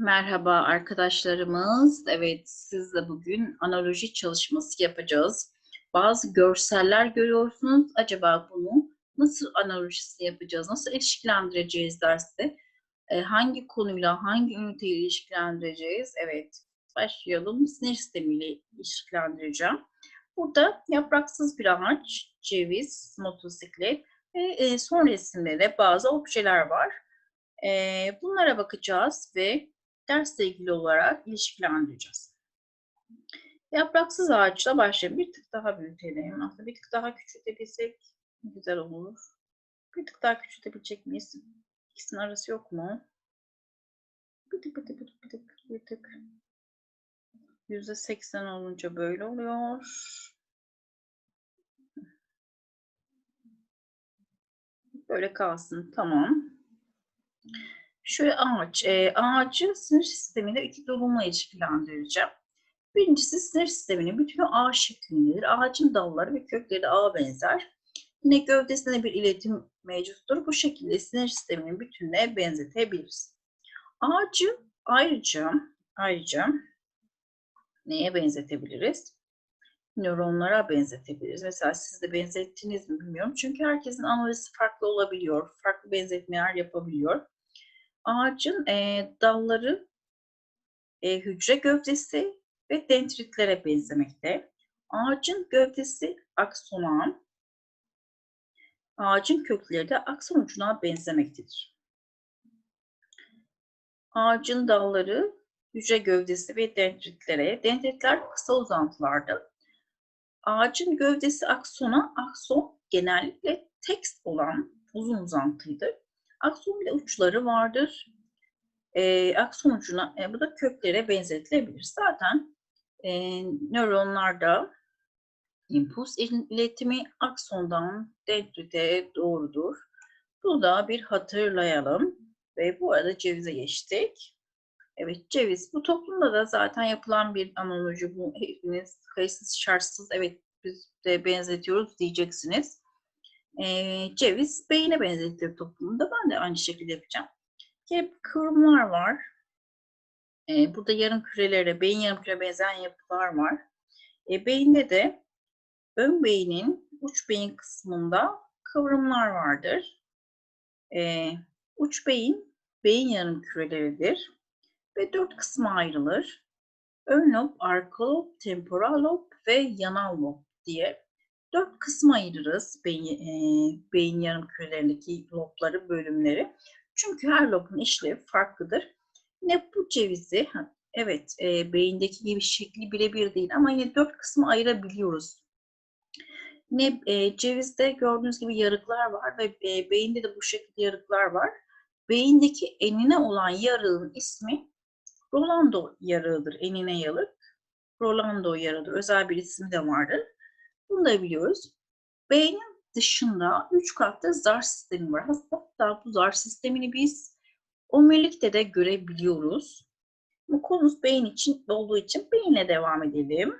Merhaba arkadaşlarımız. Evet, sizle bugün analoji çalışması yapacağız. Bazı görseller görüyorsunuz. Acaba bunu nasıl analojisi yapacağız, nasıl ilişkilendireceğiz derste? E, hangi konuyla, hangi üniteyle ilişkilendireceğiz? Evet, başlayalım. Sinir sistemiyle ilişkilendireceğim. Burada yapraksız bir ağaç, ceviz, motosiklet ve e, son resimde de bazı objeler var. E, bunlara bakacağız ve dersle ilgili olarak ilişkilendireceğiz. Yapraksız ağaçla başlayalım. Bir tık daha büyütelim. Aslında bir tık daha küçültebilsek güzel olur. Bir tık daha küçültebilecek miyiz? İkisinin arası yok mu? Bir tık bir tık bir tık bir tık bir tık. Yüzde seksen olunca böyle oluyor. Böyle kalsın. Tamam. Şöyle ağaç. E, ağacı sinir sistemiyle iki durumla ilişkilendireceğim. Birincisi sinir sisteminin bütünü ağ şeklindedir. Ağacın dalları ve kökleri de ağa benzer. Yine gövdesinde bir iletim mevcuttur. Bu şekilde sinir sisteminin bütününe benzetebiliriz. Ağacı ayrıca ayrıca neye benzetebiliriz? Nöronlara benzetebiliriz. Mesela siz de benzettiniz mi bilmiyorum. Çünkü herkesin analizi farklı olabiliyor. Farklı benzetmeler yapabiliyor. Ağacın e, dalları e, hücre gövdesi ve dendritlere benzemekte. Ağacın gövdesi aksona, ağacın kökleri de akson ucuna benzemektedir. Ağacın dalları hücre gövdesi ve dendritlere, dendritler kısa uzantılardır. Ağacın gövdesi aksona, akson genellikle tekst olan uzun uzantıydı. Akson bir uçları vardır. E, akson ucuna, e, bu da köklere benzetilebilir. Zaten e, nöronlarda impuls iletimi aksondan dendrite doğrudur. Bu da bir hatırlayalım. Ve bu arada cevize geçtik. Evet ceviz. Bu toplumda da zaten yapılan bir analoji. Bu hepiniz kayıtsız şartsız evet biz de benzetiyoruz diyeceksiniz e, ceviz beyine benzetilir toplumda. Ben de aynı şekilde yapacağım. Hep kıvrımlar var. E, burada yarım kürelere, beyin yarım küre benzeyen yapılar var. E, beyinde de ön beynin uç beyin kısmında kıvrımlar vardır. E, uç beyin, beyin yarım küreleridir ve dört kısma ayrılır. Ön lob, arka lob, temporal lob ve yanal lob diye dört kısma ayırırız beyin, e, beyin yarım kürelerindeki lobları, bölümleri. Çünkü her lobun işlevi farklıdır. Yine bu cevizi, evet e, beyindeki gibi şekli birebir değil ama yine dört kısma ayırabiliyoruz. Yine e, cevizde gördüğünüz gibi yarıklar var ve e, beyinde de bu şekilde yarıklar var. Beyindeki enine olan yarığın ismi Rolando yarığıdır. Enine yarık. Rolando yarıdır. Özel bir ismi de vardır. Bunu da biliyoruz. Beynin dışında üç katlı zar sistemi var. Hatta bu zar sistemini biz omurilikte de görebiliyoruz. Bu konumuz beyin için olduğu için beyinle devam edelim.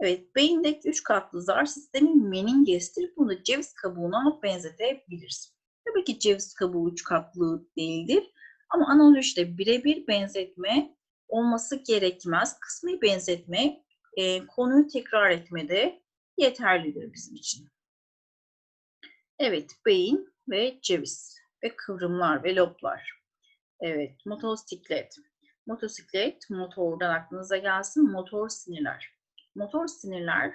Evet, beyindeki üç katlı zar sistemi meningestir. Bunu ceviz kabuğuna benzetebiliriz. Tabii ki ceviz kabuğu üç katlı değildir. Ama analojide birebir benzetme olması gerekmez. Kısmi benzetme e, konuyu tekrar etmede yeterlidir bizim için. Evet, beyin ve ceviz ve kıvrımlar ve loblar. Evet, motosiklet. Motosiklet, motordan aklınıza gelsin, motor sinirler. Motor sinirler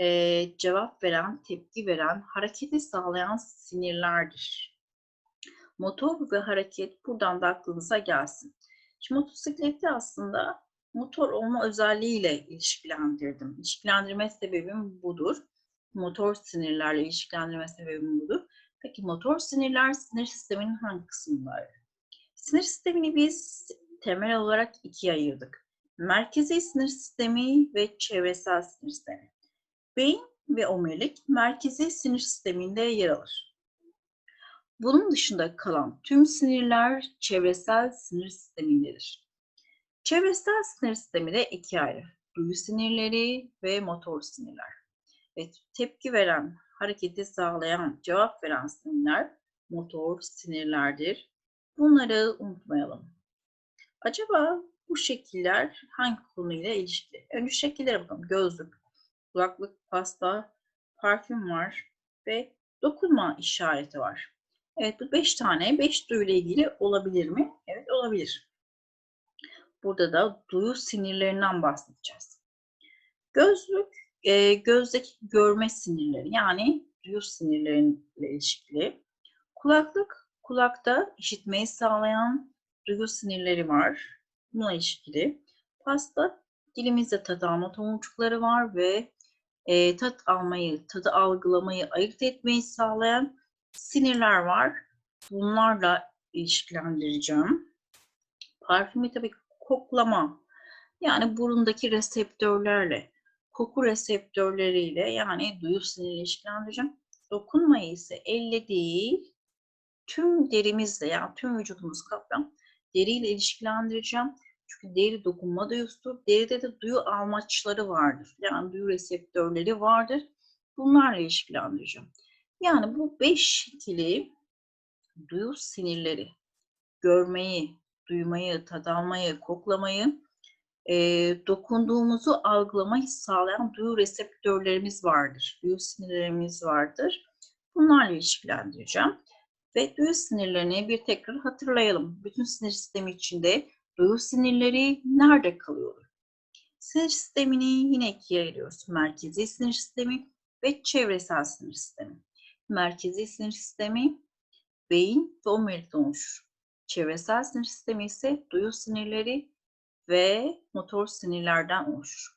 e, cevap veren, tepki veren, hareketi sağlayan sinirlerdir. Motor ve hareket buradan da aklınıza gelsin. Şimdi motosikleti aslında motor olma özelliğiyle ilişkilendirdim. İlişkilendirme sebebim budur. Motor sinirlerle ilişkilendirme sebebim budur. Peki motor sinirler sinir sisteminin hangi kısımları? Sinir sistemini biz temel olarak ikiye ayırdık. Merkezi sinir sistemi ve çevresel sinir sistemi. Beyin ve omurilik merkezi sinir sisteminde yer alır. Bunun dışında kalan tüm sinirler çevresel sinir sistemindedir. Çevresel sinir sistemi de iki ayrı. Duyu sinirleri ve motor sinirler. Ve tepki veren, hareketi sağlayan, cevap veren sinirler motor sinirlerdir. Bunları unutmayalım. Acaba bu şekiller hangi konuyla ilişkili? Önce şekillere bakalım. Gözlük, kulaklık, pasta, parfüm var ve dokunma işareti var. Evet bu beş tane, beş duyuyla ilgili olabilir mi? Evet olabilir. Burada da duyu sinirlerinden bahsedeceğiz. Gözlük, e, gözdeki görme sinirleri yani duyu sinirleriyle ilişkili. Kulaklık, kulakta işitmeyi sağlayan duyu sinirleri var. Buna ilişkili. Pasta, dilimizde tat alma tomurcukları var ve e, tat almayı, tadı algılamayı, ayırt etmeyi sağlayan sinirler var. Bunlarla ilişkilendireceğim. Parfümü tabii koklama. Yani burundaki reseptörlerle, koku reseptörleriyle yani duyu siniriyle ilişkilendireceğim. Dokunmayı ise elle değil, tüm derimizle yani tüm vücudumuz kaplayan deriyle ilişkilendireceğim. Çünkü deri dokunma duyusudur. Deride de duyu almaçları vardır. Yani duyu reseptörleri vardır. Bunlarla ilişkilendireceğim. Yani bu beş şekili duyu sinirleri, görmeyi, duymayı, tad almayı, koklamayı, e, dokunduğumuzu algılamayı sağlayan duyu reseptörlerimiz vardır. Duyu sinirlerimiz vardır. Bunlarla ilişkilendireceğim. Ve duyu sinirlerini bir tekrar hatırlayalım. Bütün sinir sistemi içinde duyu sinirleri nerede kalıyor? Sinir sistemini yine ikiye ayırıyoruz. Merkezi sinir sistemi ve çevresel sinir sistemi. Merkezi sinir sistemi beyin ve omurilikten oluşur. Çevresel sinir sistemi ise duyu sinirleri ve motor sinirlerden oluşur.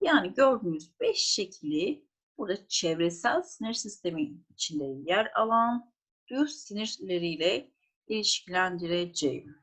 Yani gördüğünüz beş şekli burada çevresel sinir sistemi içinde yer alan duyu sinirleriyle ilişkilendireceğim.